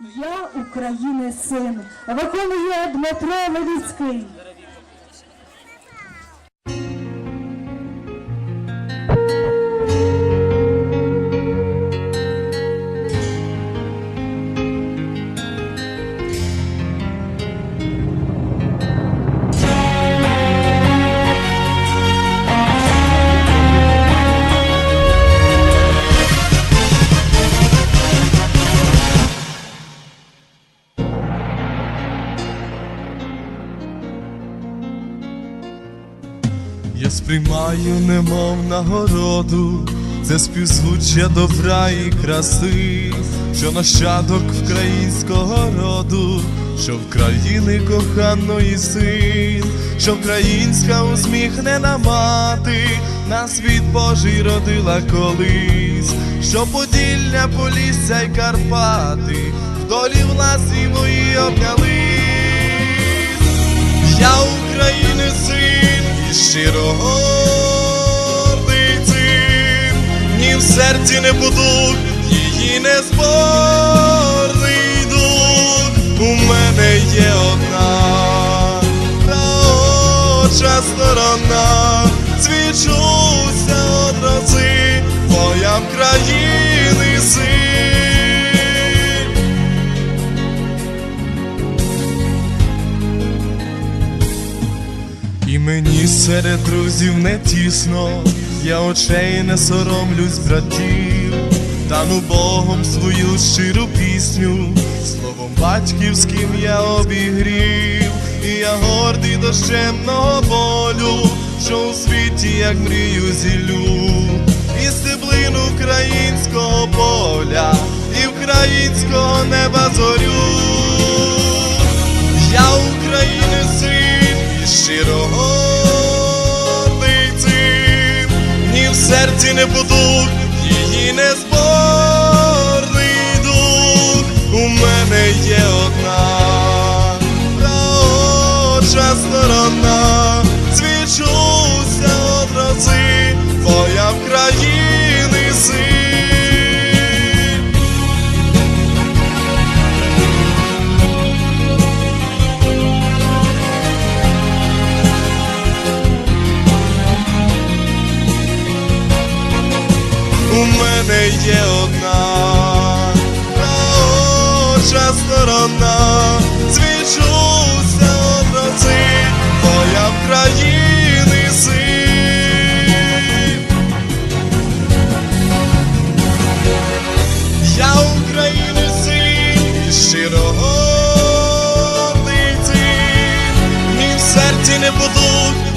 Я України син, виконує Дмитро Левіцький. Я сприймаю немов нагороду, це співзвуччя добра і краси, що нащадок українського роду, що в країни коханої син, що українська усміхнена мати, на світ Божий родила колись, що Поділля, Полісся й Карпати, в долі власній мої обнялись. І цим, ні в серці не буду, її не дух. У мене є одна та сторона, свічуся мені серед друзів не тісно, я очей не соромлюсь братів, тану Богом свою щиру пісню, словом батьківським я обігрів, і я гордий до щемного болю, що у світі, як мрію зілю, і стеблин українського поля, і українського неба зорю. Я України син і щиро в не будуть її не зборний дух. У мене є одна праоча сторона, свічуся од мене є одна наоча сторона, свічуся од рози, твоя в країни син. Я України син щиро гордий цим, ні в серці не будуть